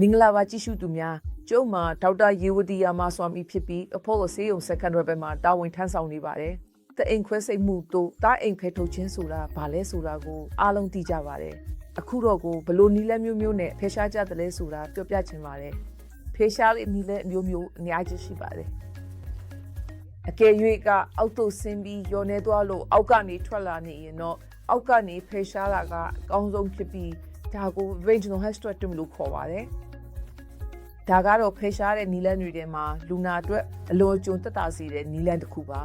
မင်္ဂလာပါကြည့်ရှုသူများကျုံမှာဒေါက်တာယေဝတီယာမဆွာမီဖြစ်ပြီးအဖို့ဆေးရုံစကန်ရဘက်မှာတာဝန်ထမ်းဆောင်နေပါတယ်။တအိမ်ခွဲစိတ်မှုတို့တားအိမ်ဖဲထုတ်ခြင်းဆိုတာဘာလဲဆိုတာကိုအားလုံးသိကြပါတယ်။အခုတော့ကိုဘလို့နီလက်မျိုးမျိုးနဲ့ဖယ်ရှားကြတယ်လဲဆိုတာပြောပြချင်ပါတယ်။ဖယ်ရှားတဲ့နီလက်မျိုးမျိုးအများကြီးရှိပါတယ်။အကယ်၍ကအောက်သို့ဆင်းပြီးရောနေသွားလို့အောက်ကနေထွက်လာနေရင်တော့အောက်ကနေဖယ်ရှားတာကအကောင်းဆုံးဖြစ်ပြီး ဒါကို regional hysterectomy လို့ခေါ်ပါတယ်။ဒါကတော့ဖယ်ရှားတဲ့နီလန်းတွေထဲမှာလူနာအတွက်အလွန်အကျွံသက်သာစေတဲ့နီလန်းတစ်ခုပါ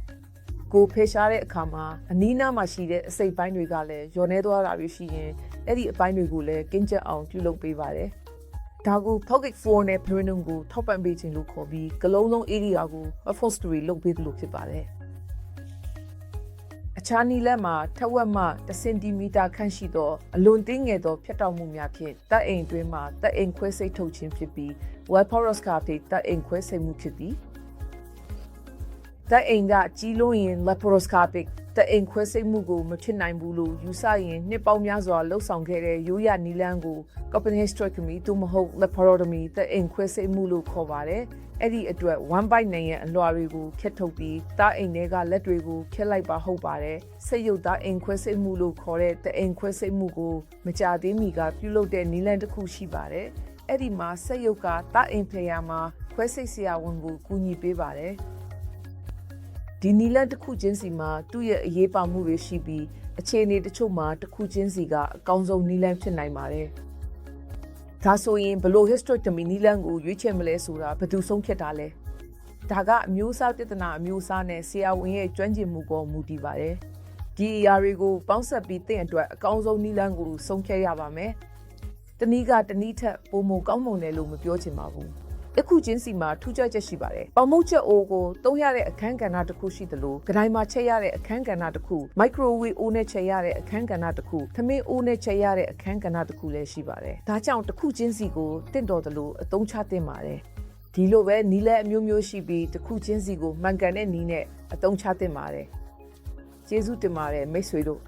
။ကိုဖယ်ရှားတဲ့အခါမှာအနီးနားမှာရှိတဲ့အစိတ်ပိုင်းတွေကလည်းရောနေသွားတာတွေရှိရင်အဲ့ဒီအပိုင်းတွေကိုလည်းကင်းကျက်အောင်ပြုလုပ်ပေးပါတယ်။ဒါကို pocket 4နဲ့ perineum ကိုထောက်ပံ့ပေးခြင်းလို့ခေါ်ပြီးကလုံးလုံး area ကို upholstery လုပ်ပေးသလိုဖြစ်ပါတယ်။ အခြားနီလက်မှာထက်ဝက်မှ1စင်တီမီတာခန့်ရှိသောအလွန်သေးငယ်သောဖြတ်တောက်မှုများဖြင့်တပ်အိမ်တွင်းမှတပ်အိမ်ခွဲစိတ်ထုတ်ခြင်းဖြစ်ပြီး laparoscopy တပ်အိမ်ခွဲစိတ်မှုဖြစ်သည် တပ်အိမ်ကကြီးလို့ရင် laparoscopic တပ်အိမ်ခွဲစိတ်မှုကိုမဖြစ်နိုင်ဘူးလို့ယူဆရင်နှစ်ပေါင်းများစွာလှုပ်ဆောင်ခဲ့တဲ့ရိုးရနီလန်းကို coronary hysterectomy သို့မဟုတ် laparotomy တပ်အိမ်ခွဲစိတ်မှုလို့ခေါ်ပါတယ်အဲ့ဒီအတွက်1 byte နိုင်ရဲ့အလွှာတွေကိုခက်ထုတ်ပြီးတားအိမ်တွေကလက်တွေကိုခက်လိုက်ပါဟုတ်ပါတယ်စိတ်ရုပ်သားအိမ်ခွဲစိတ်မှုလို့ခေါ်တဲ့တအိမ်ခွဲစိတ်မှုကိုမကြသေးမီကပြုလုပ်တဲ့နီလန်တစ်ခုရှိပါတယ်အဲ့ဒီမှာစိတ်ရုပ်ကတားအိမ်ဖျာမှာခွဲစိတ်ဆရာဝန်ကိုကူညီပေးပါတယ် ဒီနီလန်တစ်ခုချင်းစီမှာသူ့ရဲ့အရေးပါမှုတွေရှိပြီးအခြေအနေတချို့မှာတစ်ခုချင်းစီကအကောင်းဆုံးနီလန်ဖြစ်နိုင်ပါတယ်ဒါဆိုရင်ဘလို့ hysterectomy နီလန်ကိုရွေးချယ်မလဲဆိုတာဘယ်သူဆုံးဖြတ်တာလဲဒါကအမျိုးအစားပြဿနာအမျိုးအစားနဲ့ဆရာဝန်ရဲ့ကျွမ်းကျင်မှုပေါ်မူတည်ပါတယ်ဒီအရာတွေကိုပေါင်းဆက်ပြီးသင်အတွက်အကောင်းဆုံးနီလန်ကိုဆုံးဖြတ်ရပါမယ်တနည်းကတနည်းထက်ပုံမကောင်းမွန်တယ်လို့မပြောချင်ပါဘူး အခုချင်းစီမှာထူးခြားချက်ရှိပါတယ်။ပေါင်မုတ်ချက်အိုးကိုတုံးရတဲ့အခန်းကဏ္ဍတစ်ခုရှိသလို၊ကတိုင်းမှာချက်ရတဲ့အခန်းကဏ္ဍတစ်ခု၊မိုက်ခရိုဝေးအိုးနဲ့ချက်ရတဲ့အခန်းကဏ္ဍတစ်ခု၊သမင်းအိုးနဲ့ချက်ရတဲ့အခန်းကဏ္ဍတစ်ခုလည်းရှိပါတယ်။ဒါကြောင့်တစ်ခုချင်းစီကိုတင့်တော်သလိုအသုံးချသင့်ပါတယ်။ဒီလိုပဲနီးလဲအမျိုးမျိုးရှိပြီးတစ်ခုချင်းစီကိုမှန်ကန်တဲ့နီးနဲ့အသုံးချသင့်ပါတယ်။ကျေးဇူးတင်ပါတယ်မိတ်ဆွေတို့